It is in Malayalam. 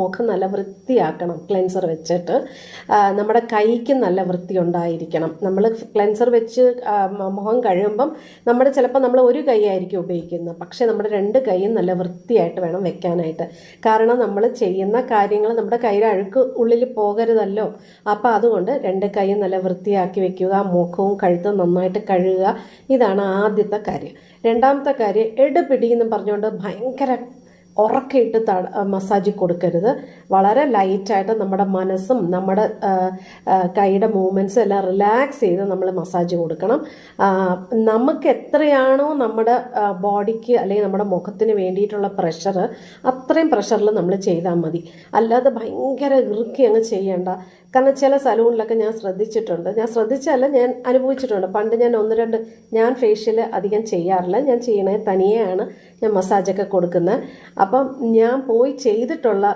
മുഖം നല്ല വൃത്തിയാക്കണം ക്ലെൻസർ വെച്ചിട്ട്. നമ്മുടെ കൈക്ക് നല്ല വൃത്തി ഉണ്ടായിരിക്കണം നമ്മൾ ക്ലെൻസർ വെച്ച് മുഖം കഴിയുമ്പം നമ്മുടെ ചിലപ്പോൾ നമ്മൾ ഒരു കൈ ആയിരിക്കും ഉപയോഗിക്കുന്നത്. പക്ഷേ നമ്മുടെ രണ്ട് കൈയും നല്ല വൃത്തിയായിട്ട് വേണം വെക്കാനായിട്ട്. കാരണം നമ്മൾ ചെയ്യുന്ന കാര്യങ്ങൾ നമ്മുടെ കയ്യിൽ അഴുക്ക് ഉള്ളിൽ പോകരുതല്ലോ. അപ്പോൾ അതുകൊണ്ട് രണ്ട് കൈയും നല്ല വൃത്തിയാക്കി വെക്കുക മുഖവും കഴുത്തും നന്നായിട്ട് കഴുകുക. ഇതാണ് ആദ്യത്തെ കാര്യം. രണ്ടാമത്തെ കാര്യം എടുപിടി എന്ന് പറഞ്ഞുകൊണ്ട് ഭയങ്കര ഉറക്കയിട്ട് ത മസാജ് കൊടുക്കരുത്. വളരെ ലൈറ്റായിട്ട് നമ്മുടെ മനസ്സും നമ്മുടെ കൈയുടെ മൂവ്മെന്റ്സും എല്ലാം റിലാക്സ് ചെയ്ത് നമ്മൾ മസാജ് കൊടുക്കണം. നമുക്ക് എത്രയാണോ നമ്മുടെ ബോഡിക്ക് അല്ലെങ്കിൽ നമ്മുടെ മുഖത്തിന് വേണ്ടിയിട്ടുള്ള പ്രഷർ അത്രയും പ്രഷറിൽ നമ്മൾ ചെയ്താൽ മതി. അല്ലാതെ ഭയങ്കര ഇറുക്കി അങ്ങ് ചെയ്യേണ്ട. കാരണം ചില സലൂണിലൊക്കെ ഞാൻ ശ്രദ്ധിച്ചിട്ടുണ്ട്. ഞാൻ ശ്രദ്ധിച്ചല്ല ഞാൻ അനുഭവിച്ചിട്ടുണ്ട്. പണ്ട് ഞാൻ ഒന്ന് രണ്ട് ഞാൻ ഫേഷ്യൽ അധികം ചെയ്യാറില്ല. ഞാൻ ചെയ്യണേ തനിയെയാണ് ഞാൻ മസാജൊക്കെ കൊടുക്കുന്നത്. അപ്പം ഞാൻ പോയി ചെയ്തിട്ടുള്ള